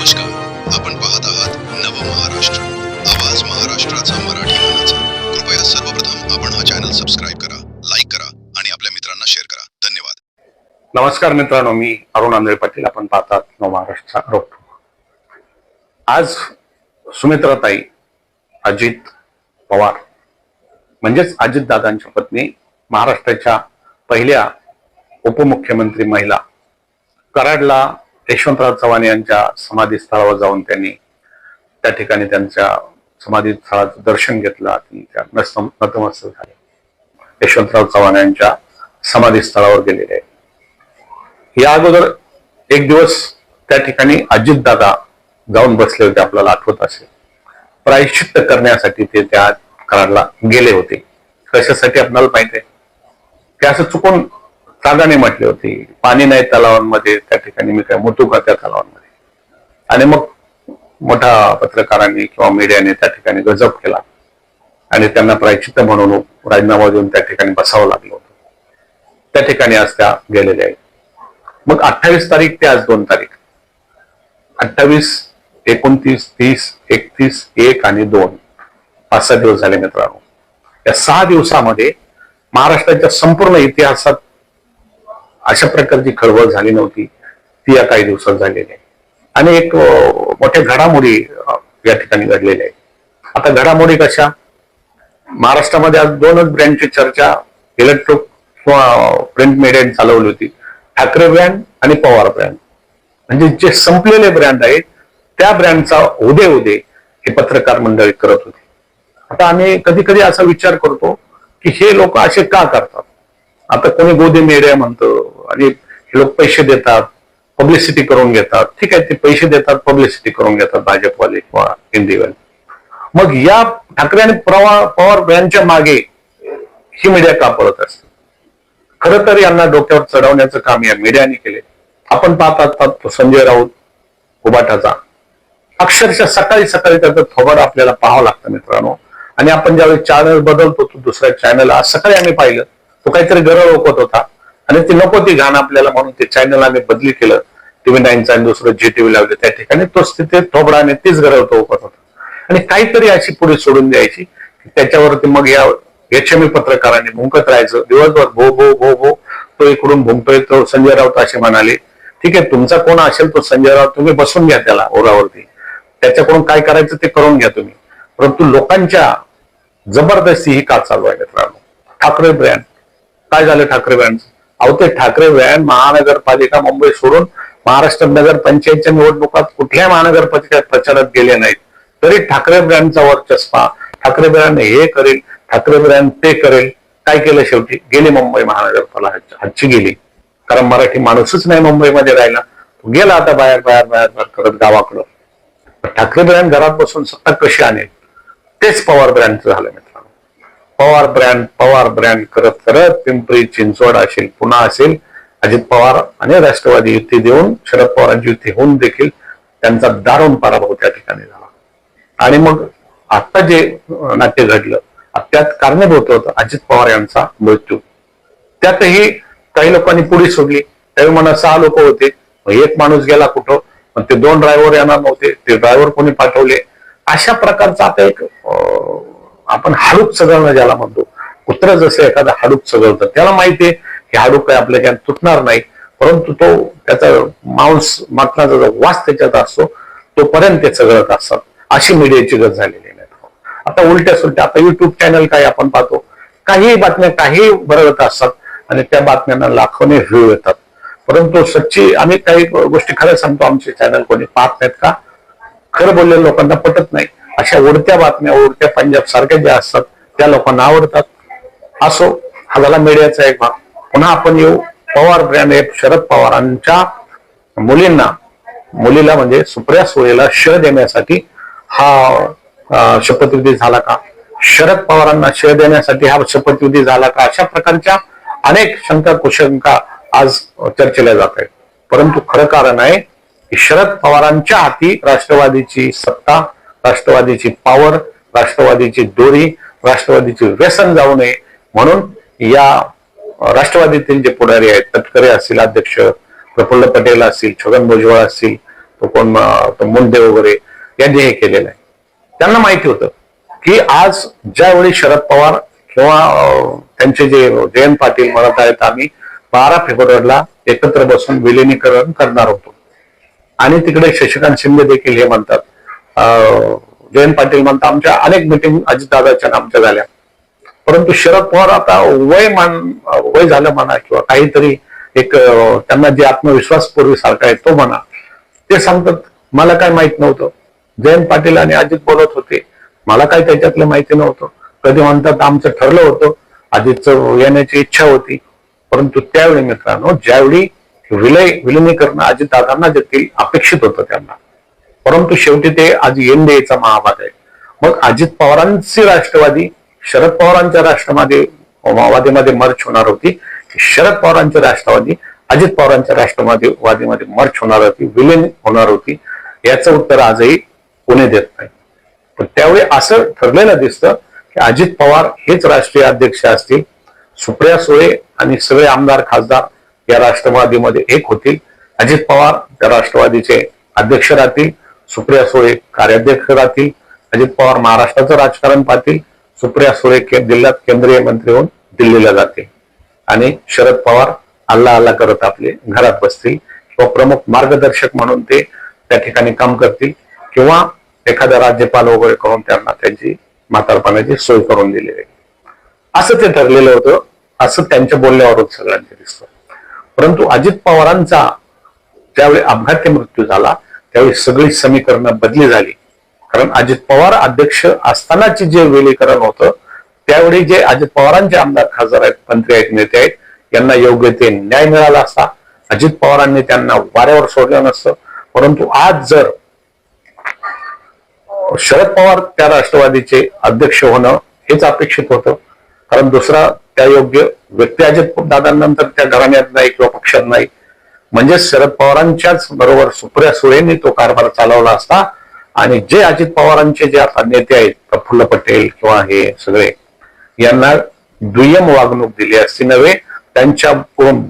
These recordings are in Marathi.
नमस्कार. आपण पाहत आहात नव महाराष्ट्र. आवाज महाराष्ट्राचा मराठी मानाचा. कृपया सर्वप्रथम आपण हा चॅनल सबस्क्राईब करा लाईक करा आणि आपल्या मित्रांना शेअर करा. धन्यवाद. नमस्कार मित्रांनो मी अरुण आंधळे पाटील. आपण पाहतात नव महाराष्ट्र रोख आज सुमित्राताई अजित पवार म्हणजेच अजितदादांच्या पत्नी महाराष्ट्राच्या पहिल्या उपमुख्यमंत्री महिला कराडला यशवंतराव चव्हाण यांच्या समाधीस्थळावर जाऊन त्यांनी त्या ठिकाणी त्यांच्या समाधीस्थळाचं दर्शन घेतलं आणि त्या नतमस्तक झाले. यशवंतराव चव्हाण यांच्या समाधीस्थळावर गेलेले. आहे या अगोदर एक दिवस त्या ठिकाणी अजितदादा जाऊन बसले होते आपल्याला आठवत असेल. प्रायश्चित्त करण्यासाठी ते त्या कराडला गेले होते. कशासाठी आपल्याला माहिती आहे? ते असं चुकून रागाने म्हटले होते. पाणी नाही तलावांमध्ये त्या ठिकाणी मी काय मोठू का त्या तलावांमध्ये? आणि मग मोठा पत्रकारांनी किंवा मीडियाने त्या ठिकाणी गजब केला. आणि त्यांना प्रायचित्त म्हणून राजीनामा देऊन त्या ठिकाणी बसावं लागलं होतं. त्या ठिकाणी आज त्या गेलेल्या आहेत. मग अठ्ठावीस तारीख ते आज दोन तारीख. अठ्ठावीस एकोणतीस तीस एकतीस एक आणि दोन. पाच सहा दिवस झाले मित्रांनो. या सहा दिवसामध्ये महाराष्ट्राच्या संपूर्ण इतिहासात अशा प्रकारची खळबळ झाली नव्हती. ती या काही दिवसात झालेली आहे. आणि एक मोठ्या घडामोडी या ठिकाणी घडलेल्या आहेत. आता घडामोडी कशा? महाराष्ट्रामध्ये आज दोनच ब्रँडची चर्चा इलेक्ट्रिक किंवा प्रिंट मीडियाने चालवली होती. ठाकरे ब्रँड आणि पवार ब्रँड. म्हणजे जे संपलेले ब्रँड आहेत त्या ब्रँडचा उदय उदय हे पत्रकार मंडळी करत होते. आता आम्ही कधी कधी असा विचार करतो की हे लोक असे का करतात? आता कोणी गोदी मीडिया म्हणतो आणि हे लोक पैसे देतात पब्लिसिटी करून घेतात. ठीक आहे ते पैसे देतात पब्लिसिटी करून घेतात भाजपवाले किंवा हिंदीवाले. मग या ठाकरे आणि पवार पवार यांच्या मागे ही मीडिया का पळत असते? खर तर यांना डोक्यावर चढवण्याचं काम या मीडियाने केले. आपण पाहतात संजय राऊत उबाटाचा. अक्षरशः सकाळी सकाळी त्याचं थोबड आपल्याला पाहावं लागतं मित्रांनो. आणि आपण ज्यावेळी चॅनल बदलतो तो दुसऱ्या चॅनल आज सकाळी आम्ही पाहिलं. तो काहीतरी गरळ ओकत होता. आणि ती नको ती घाण आपल्याला म्हणून ते चॅनल आम्ही बदली केलं. टीव्ही नाईनचा आणि दुसरं जी टीव्ही लावले त्या ठिकाणी तोच तिथे थोबडाने तीच गरळ तो ओकत होता. आणि काहीतरी अशी पुढे सोडून द्यायची त्याच्यावरती मग या एचएमई पत्रकारांनी भुंकत राहायचं. दिवसभर भो भो भो भो तो इकडून भुंकतोय तो संजय राऊत असे म्हणाले. ठीक आहे तुमचा कोण असेल तो संजय राऊत तुम्ही बसून घ्या त्याला ओरावरती. त्याच्याकडून काय करायचं ते करून घ्या तुम्ही. परंतु लोकांच्या जबरदस्ती ही का चालू आहे मित्रांनो? ठाकरे ब्रँड काय झालं ठाकरे व्हॅन? अहो ते ठाकरे व्हॅन महानगरपालिका मुंबई सोडून महाराष्ट्र नगर पंचायतच्या निवडणुकात कुठल्याही महानगरपालिकेत प्रचारात गेले नाहीत. तरी ठाकरे ब्रँडचा वर्चस्वा ठाकरे ब्रँड हे करेल ठाकरे ब्रँड ते करेल. काय केलं शेवटी? गेली मुंबई महानगरपालिका हच्ची गेली. कारण मराठी माणूसच नाही मुंबईमध्ये राहिला. गेला आता बाहेर बाहेर बाहेर बाहेर करत गावाकडं. ठाकरे ब्रँड घरात बसून सत्ता कशी आणेल? तेच पवार ब्रँडचं झालं पवार ब्रँड पवार ब्रँड करत करत पिंपरी चिंचवड असेल पुन्हा असेल अजित पवार आणि राष्ट्रवादी युती देऊन शरद पवारांची युती होऊन देखील त्यांचा दारुण पराभव त्या ठिकाणी झाला. आणि मग आता जे नाट्य घडलं त्यात कारणीभूत होतं अजित पवार यांचा मृत्यू. त्यातही काही लोकांनी पुढे सोडली. त्यावेळी म्हणा सहा लोक होते. एक माणूस गेला कुठं? मग ते दोन ड्रायव्हर येणार नव्हते. ते ड्रायव्हर कोणी पाठवले? अशा प्रकारचा आता एक अं, आपण हाडूक चघळणं ज्याला म्हणतो. कुत्र जसं एखादं हाडूक चघळतं त्याला माहितीये की हाडूक काय आपल्या काय तुटणार नाही परंतु तो त्याचा मांस मागण्याचा जो वास त्याच्यात असतो तोपर्यंत ते चघळत असतात. अशी मीडियाची गत झालेली नाही आता उलट्या सुलट्या आता युट्यूब चॅनल काही आपण पाहतो काही बातम्या काही बरळत असतात आणि त्या बातम्यांना लाखोने व्ह्यू येतात. परंतु सच्ची आम्ही काही गोष्टी खरं सांगतो आमचे चॅनल कोणी पाहत नाहीत का? खरं बोललेल्या लोकांना पटत नाही. अशा उडत्या बातम्या उडत्या पंजाब सारख्या ज्या असतात त्या लोकांना आवडतात. असो हा झाला मीडियाचा एक भाग. पुन्हा आपण येऊ. पवार ब्रँड हे शरद पवारांच्या मुलींना मुलीला म्हणजे सुप्रिया सुळेला श देण्यासाठी हा शपथविधी झाला का? शरद पवारांना श देण्यासाठी हा शपथविधी झाला का? अशा प्रकारच्या अनेक शंका कुशंका आज चर्चेला जात आहेत. परंतु खरं कारण आहे की शरद पवारांच्या हाती राष्ट्रवादीची सत्ता राष्ट्रवादीची पॉवर राष्ट्रवादीची दोरी राष्ट्रवादीची व्यसन जाऊ नये. म्हणून या राष्ट्रवादीतील जे पुढारी आहेत तटकरे असतील अध्यक्ष प्रफुल्ल पटेल असतील छगन भुजबळ असतील तो कोण तो मुंडे वगैरे यांनी हे केलेलं आहे. त्यांना माहिती होतं की आज ज्यावेळी शरद पवार किंवा त्यांचे जे जयंत पाटील म्हणत आहेत आम्ही बारा फेब्रुवारीला एकत्र बसून विलिनीकरण करणार होतो. आणि तिकडे शशिकांत शिंदे देखील हे म्हणतात. जयंत पाटील म्हणतात आमच्या अनेक मिटिंग अजितदादाच्या आमच्या झाल्या. परंतु शरद पवार आता वय मान वय झालं म्हणा किंवा काहीतरी एक त्यांना जे आत्मविश्वास पूर्वीसारखा आहे तो म्हणा ते सांगतात मला काय माहीत नव्हतं. जयंत पाटील आणि अजित बोलत होते. मला काय त्याच्यातलं माहिती नव्हतं. कधी म्हणतात आमचं ठरलं होतं. अजितचं येण्याची इच्छा होती. परंतु त्यावेळी मित्रांनो ज्यावेळी विलय विलिनीकरण अजितदादांना देखील अपेक्षित होतं त्यांना परंतु शेवटी ते आज एनडीएचा महाभाग आहे. मग अजित पवारांची राष्ट्रवादी शरद पवारांच्या राष्ट्रवादी वादीमध्ये मर्च होणार होती. शरद पवारांची राष्ट्रवादी अजित पवारांच्या राष्ट्रवादी वादीमध्ये मर्च होणार होती विलीन होणार होती. याचं उत्तर आजही कोणी देत नाही. पण त्यावेळी असं ठरलेलं दिसतं की अजित पवार हेच राष्ट्रीय अध्यक्ष असतील. सुप्रिया सुळे आणि सगळे आमदार खासदार या राष्ट्रवादीमध्ये एक होतील. अजित पवार त्या राष्ट्रवादीचे अध्यक्ष राहतील. सुप्रिया सुळे कार्याध्यक्ष राहतील अजित पवार महाराष्ट्राचं राजकारण पाहतील सुप्रिया सुळे के- जिल्ह्यात केंद्रीय मंत्री होऊन दिल्लीला जातील. आणि शरद पवार अल्ला अल्ला करत आपले घरात बसतील. किंवा प्रमुख मार्गदर्शक म्हणून ते त्या ठिकाणी काम करतील. किंवा एखादा राज्यपाल वगैरे करून त्यांना त्यांची म्हातारपणाची सोय करून दिली जाईल असं ते ठरलेलं होतं. असं त्यांच्या बोलण्यावरून सगळ्यांचे दिसतं. परंतु अजित पवारांचा ज्यावेळी अपघाती मृत्यू झाला त्यावेळी सगळी समीकरणं बदली झाली. कारण अजित पवार अध्यक्ष असतानाचे जे विलीकरण होतं त्यावेळी जे अजित पवारांचे आमदार खासदार आहेत मंत्री आहेत नेते आहेत यांना योग्य ते न्याय मिळाला असता. अजित पवारांनी त्यांना वाऱ्यावर सोडलं नसतं. परंतु आज जर शरद पवार त्या राष्ट्रवादीचे अध्यक्ष होणं हेच अपेक्षित होतं. कारण दुसरा त्या योग्य व्यक्ती अजित दादांनंतर त्या घराण्यात नाही किंवा पक्षात नाही. म्हणजे शरद पवारांच्याच बरोबर सुप्रिया सुळेंनी तो कारभार चालवला असता. आणि जे अजित पवारांचे जे आता नेते आहेत प्रफुल्ल पटेल किंवा हे सगळे यांना दुय्यम वागणूक दिली असती. नव्हे त्यांच्या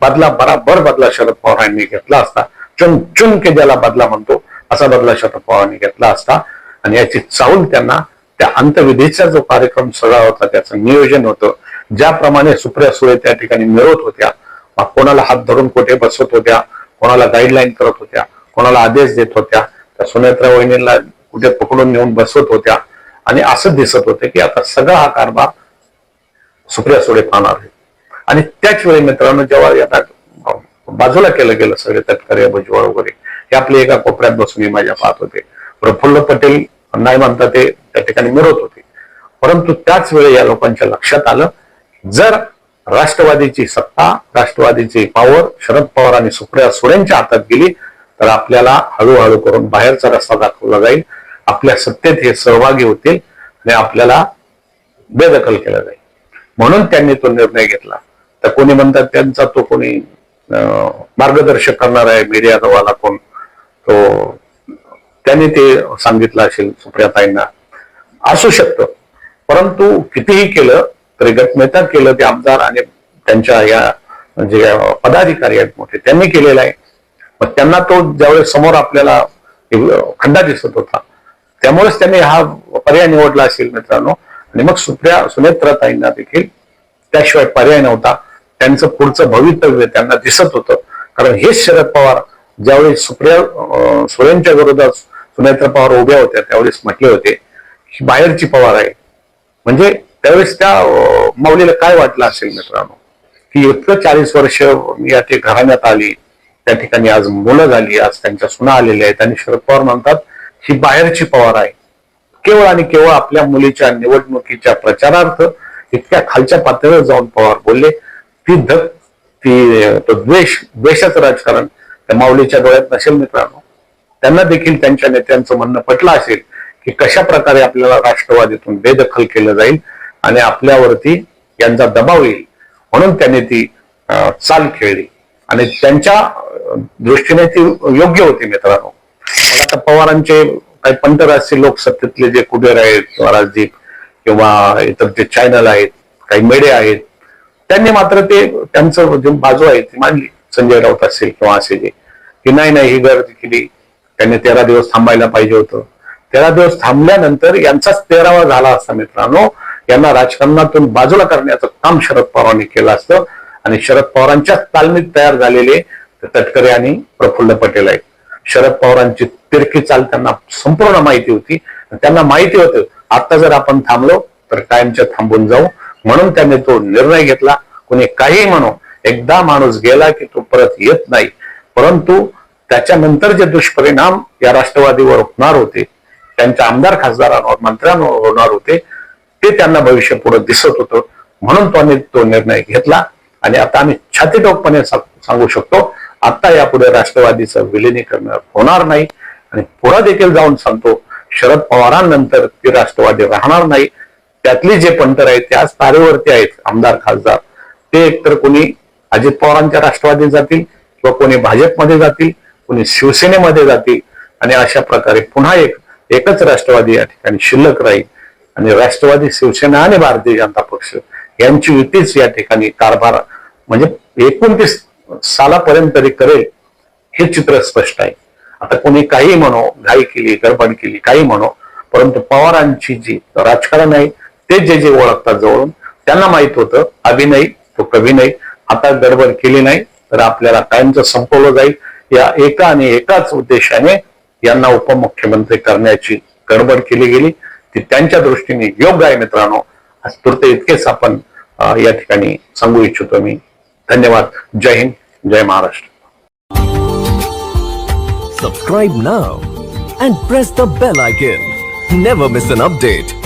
बदला बराबर बदला शरद पवारांनी घेतला असता. चुन चुन के ज्याला बदला म्हणतो असा बदला शरद पवारांनी घेतला असता. आणि याची चाऊल त्यांना त्या अंतविधीचा जो कार्यक्रम सगळा होता त्याचं नियोजन होतं. ज्याप्रमाणे सुप्रिया सुळे त्या ठिकाणी मिळवत होत्या कोणाला हात धरून कुठे बसवत होत्या कोणाला गाईडलाईन करत होत्या कोणाला आदेश देत होत्या त्या सुनेत्रा वहिनीला कुठे पकडून नेऊन बसवत होत्या. आणि असं दिसत होतं की आता सगळा हा कारभार सुप्रिया सुळे पाहणार आहे. आणि त्याच वेळी मित्रांनो जेव्हा आता बाजूला केलं गेलं सगळे तटकरे भुजबळ वगैरे हे आपले एका कोपऱ्यात बसून मी माझ्या पाहत होते. प्रफुल्ल पटेल नाही म्हणता ते त्या ठिकाणी मिळत होते. परंतु त्याच वेळी या लोकांच्या लक्षात आलं जर राष्ट्रवादीची सत्ता राष्ट्रवादीची पॉवर शरद पवार आणि सुप्रिया सुळेंच्या हातात गेली तर आपल्याला हळूहळू करून बाहेरचा रस्ता दाखवला जाईल. आपल्या सत्तेत हे सहभागी होतील आणि आपल्याला बेदखल केला जाईल. म्हणून त्यांनी तो निर्णय घेतला. तर कोणी म्हणतात त्यांचा तो कोणी अं, मार्गदर्शक करणार आहे मीडियावाला कोण? तो त्यांनी ते सांगितलं असेल सुप्रियाताईंना. असू शकतं. परंतु कितीही केलं तरी गटनेता केलं ते आमदार आणि त्यांच्या या जे पदाधिकारी आहेत मोठे त्यांनी केलेलं आहे. मग त्यांना तो ज्यावेळेस समोर आपल्याला खड्डा दिसत होता त्यामुळेच त्यांनी हा पर्याय निवडला असेल मित्रांनो. आणि मग सुप्रिया सुनेत्रताईंना देखील त्याशिवाय पर्याय नव्हता. त्यांचं पुढचं भवितव्य त्यांना दिसत होतं. कारण हेच शरद पवार ज्यावेळी सुप्रिया अं, विरोधात सुनेत्रा पवार उभ्या होत्या त्यावेळेस म्हटले होते ही बाहेरची पवार आहे. म्हणजे त्यावेळेस त्या माऊलीला काय वाटलं असेल मित्रांनो? की इतकं चाळीस वर्ष मी या ते घराण्यात आली. त्या ठिकाणी आज मुलं झाली आज त्यांच्या सुना आलेल्या आहेत आणि शरद पवार म्हणतात ही बाहेरची पवार आहे. केवळ आणि केवळ आपल्या मुलीच्या निवडणुकीच्या प्रचारार्थ इतक्या खालच्या पातळीवर जाऊन पवार बोलले. ती धक ती तो द्वेष द्वेषाचं राजकारण त्या माऊलीच्या डोळ्यात नसेल मित्रांनो. त्यांना देखील त्यांच्या नेत्यांचं म्हणणं पटलं असेल की कशा प्रकारे आपल्याला राष्ट्रवादीतून बेदखल केलं जाईल. आणि आपल्यावरती यांचा दबाव येईल. म्हणून त्यांनी ती चाल खेळली. आणि त्यांच्या दृष्टीने ती योग्य होती मित्रांनो. मग आता पवारांचे काही पंतराष्ट्रीय लोक सत्तेतले जे कुबेर आहेत किंवा राजदीप किंवा इतर जे चॅनल आहेत काही मेडे आहेत त्यांनी मात्र ते त्यांचं जे बाजू आहे ती मांडली. संजय राऊत असेल किंवा असे जे. की नाही नाही ही गर्दी केली. त्यांनी तेरा दिवस थांबायला पाहिजे होतं. तेरा दिवस थांबल्यानंतर यांचाच तेरावा झाला असता मित्रांनो. यांना राजकारणातून बाजूला करण्याचं काम शरद पवारांनी केलं असतं. आणि शरद पवारांच्याच तालमीत तयार झालेले तटकरे आणि प्रफुल्ल पटेल आहेत. शरद पवारांची तिरकी चाल त्यांना संपूर्ण माहिती होती. त्यांना माहिती होतं आता जर आपण थांबलो तर कायमच्या थांबून जाऊ. म्हणून त्यांनी तो निर्णय घेतला. कोणी काही म्हणो एकदा माणूस गेला की तो परत येत नाही. परंतु त्याच्यानंतर जे दुष्परिणाम या राष्ट्रवादीवर होणार होते त्यांच्या आमदार खासदारांवर मंत्र्यांवर होणार होते ते त्यांना भविष्य पुढे दिसत होतं. म्हणून त्यांनी तो निर्णय घेतला. आणि आता आम्ही छातीटोकपणे सांगू शकतो आता यापुढे राष्ट्रवादीचं विलिनीकरण होणार नाही. आणि पुढे देखील जाऊन सांगतो शरद पवारांनंतर ती राष्ट्रवादी राहणार नाही. त्यातली जे पंटर आहेत ते आज तारेवरती आहेत आमदार खासदार. ते एकतर कोणी अजित पवारांच्या राष्ट्रवादीत जातील किंवा कोणी भाजपमध्ये जातील कोणी शिवसेनेमध्ये जातील. आणि अशा प्रकारे पुन्हा एक एकच राष्ट्रवादी या ठिकाणी शिल्लक राहील. आणि राष्ट्रवादी शिवसेना आणि भारतीय जनता पक्ष यांची युतीच या ठिकाणी कारभार म्हणजे एकोणतीस सालापर्यंत तरी करेल हे चित्र स्पष्ट आहे. आता कोणी काही म्हणो घाई केली गडबड केली काही म्हणो परंतु पवारांची जी राजकारण आहे ते जे जे ओळखतात जवळून त्यांना माहीत होतं अभिनय तो कवी नाही आता गडबड केली नाही तर आपल्याला कायमचं संपवलं जाईल. या एका आणि एकाच उद्देशाने यांना उपमुख्यमंत्री करण्याची गडबड केली गेली. ती त्यांच्या दृष्टीने योग्य आहे मित्रांनो. आज तुर्त इतकेच आपण या ठिकाणी सांगू इच्छितो मी. धन्यवाद. Jai Hind. Jai Maharashtra. Subscribe now and press the bell icon never miss an update